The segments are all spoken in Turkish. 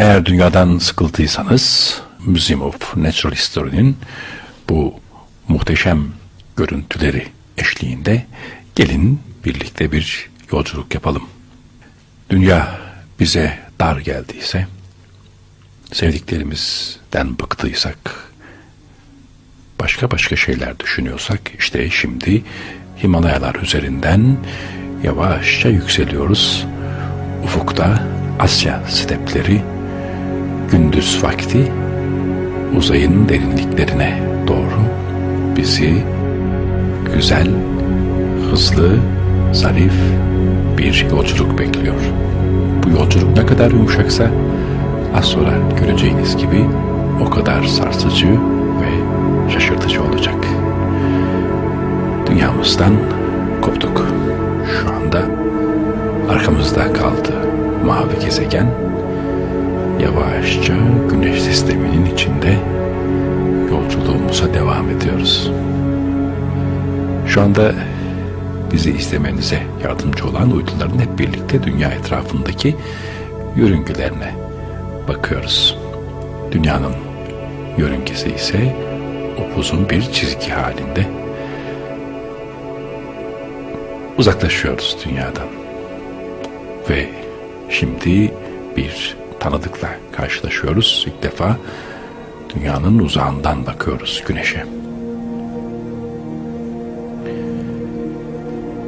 Eğer dünyadan sıkıldıysanız Museum of Natural History'nin bu muhteşem görüntüleri eşliğinde gelin birlikte bir yolculuk yapalım. Dünya bize dar geldiyse, sevdiklerimizden bıktıysak, başka başka şeyler düşünüyorsak işte şimdi Himalayalar üzerinden yavaşça yükseliyoruz. Ufukta Asya stepleri gündüz vakti uzayın derinliklerine doğru bizi güzel, hızlı, zarif bir yolculuk bekliyor. Bu yolculuk ne kadar yumuşaksa az sonra göreceğiniz gibi o kadar sarsıcı ve şaşırtıcı olacak. Dünyamızdan koptuk. Şu anda arkamızda kaldı mavi gezegen yavaşça güneş sisteminin içinde yolculuğumuza devam ediyoruz. Şu anda bizi izlemenize yardımcı olan uyduların hep birlikte dünya etrafındaki yörüngelerine bakıyoruz. Dünyanın yörüngesi ise upuzun bir çizgi halinde. Uzaklaşıyoruz dünyadan. Ve şimdi bir tanıdıkla karşılaşıyoruz. İlk defa dünyanın uzağından bakıyoruz güneşe.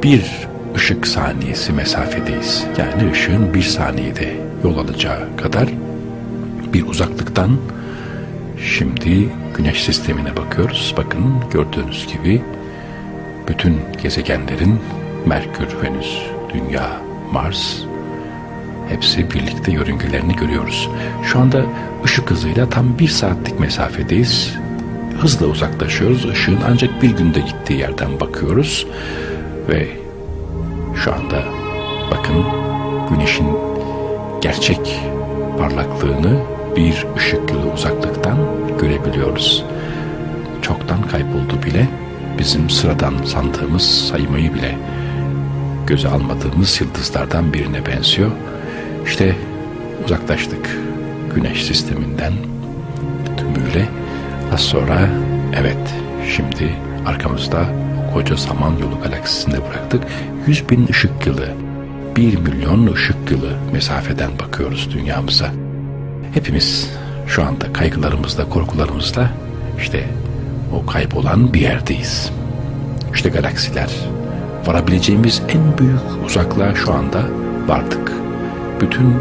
Bir ışık saniyesi mesafedeyiz. Yani ışığın bir saniyede yol alacağı kadar bir uzaklıktan şimdi güneş sistemine bakıyoruz. Bakın gördüğünüz gibi bütün gezegenlerin Merkür, Venüs, Dünya, Mars hepsi birlikte yörüngelerini görüyoruz. Şu anda ışık hızıyla tam bir saatlik mesafedeyiz. Hızla uzaklaşıyoruz. Işığın ancak bir günde gittiği yerden bakıyoruz. Ve şu anda bakın güneşin gerçek parlaklığını bir ışık yılı uzaklıktan görebiliyoruz. Çoktan kayboldu bile. Bizim sıradan sandığımız saymayı bile göze almadığımız yıldızlardan birine benziyor. İşte uzaklaştık güneş sisteminden tümüyle. Az sonra evet şimdi arkamızda koca Samanyolu galaksisinde bıraktık. 100 bin ışık yılı, 1 milyon ışık yılı mesafeden bakıyoruz dünyamıza. Hepimiz şu anda kaygılarımızla, korkularımızla işte o kaybolan bir yerdeyiz. İşte galaksiler. Varabileceğimiz en büyük uzaklığa şu anda vardık. Bütün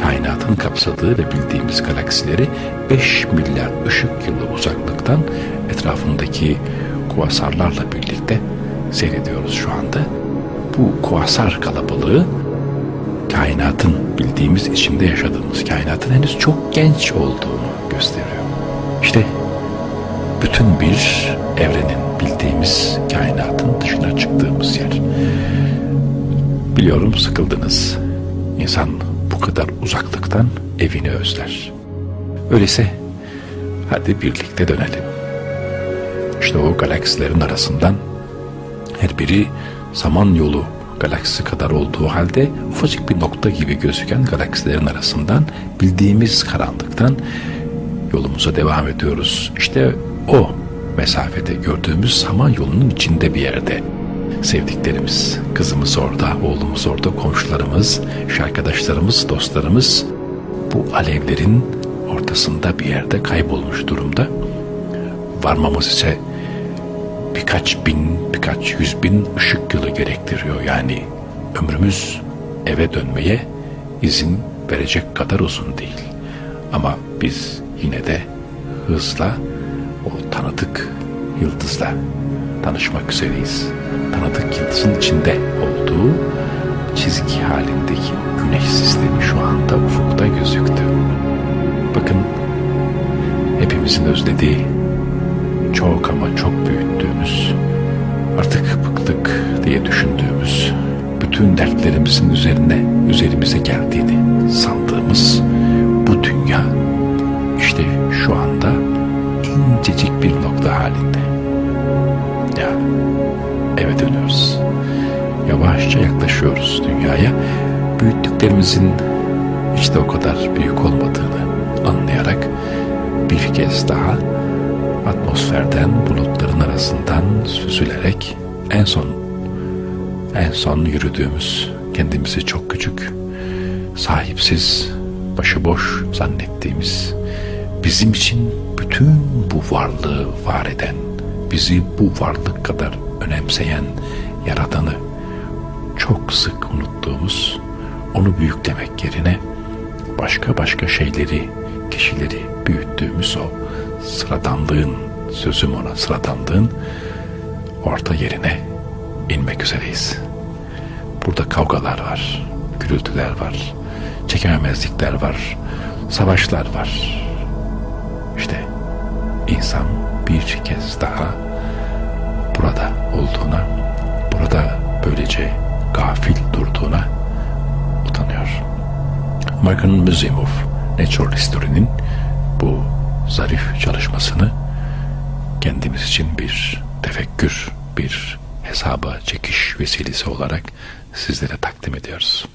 kainatın kapsadığı ve bildiğimiz galaksileri 5 milyar ışık yılı uzaklıktan etrafındaki kuasarlarla birlikte seyrediyoruz şu anda. Bu kuasar kalabalığı kainatın bildiğimiz içinde yaşadığımız kainatın henüz çok genç olduğunu gösteriyor. İşte bütün bir evrenin bildiğimiz kainatın dışına çıktığımız yer. Biliyorum sıkıldınız. İnsan bu kadar uzaklıktan evini özler. Öyleyse hadi birlikte dönelim. İşte o galaksilerin arasından her biri Samanyolu galaksisi kadar olduğu halde ufacık bir nokta gibi gözüken galaksilerin arasından bildiğimiz karanlıktan yolumuza devam ediyoruz. İşte o mesafede gördüğümüz Samanyolu'nun içinde bir yerde. Sevdiklerimiz, kızımız orada, oğlumuz orada, komşularımız, arkadaşlarımız, dostlarımız bu alevlerin ortasında bir yerde kaybolmuş durumda. Varmamız ise birkaç bin, birkaç yüz bin ışık yılı gerektiriyor. Yani ömrümüz eve dönmeye izin verecek kadar uzun değil. Ama biz yine de hızla o tanıdık yıldızla tanışmak üzereyiz. Tanıdık yıldızın içinde olduğu çizgi halindeki güneş sistemi şu anda ufukta gözüktü. Bakın hepimizin özlediği çok ama çok büyüttüğümüz artık bıktık diye düşündüğümüz bütün dertlerimizin üzerine üzerimize geldiğini sandığımız bu dünya işte şu anda incecik bir nokta halinde. Ya eve dönüyoruz. Yavaşça yaklaşıyoruz dünyaya. Büyüttüklerimizin hiç de o kadar büyük olmadığını kez daha atmosferden bulutların arasından süzülerek en son en son yürüdüğümüz kendimizi çok küçük sahipsiz başıboş zannettiğimiz bizim için bütün bu varlığı var eden bizi bu varlık kadar önemseyen yaradanı çok sık unuttuğumuz onu büyüklemek yerine başka başka şeyleri, kişileri büyüttüğümüz o sıradanlığın, sözüm ona sıradanlığın orta yerine inmek üzereyiz. Burada kavgalar var, gürültüler var, çekememezlikler var, savaşlar var. İşte insan bir kez daha burada olduğuna, burada böylece gafil durduğuna utanıyor. Museum of Natural History'nin bu zarif çalışmasını kendimiz için bir tefekkür, bir hesaba çekiş vesilesi olarak sizlere takdim ediyoruz.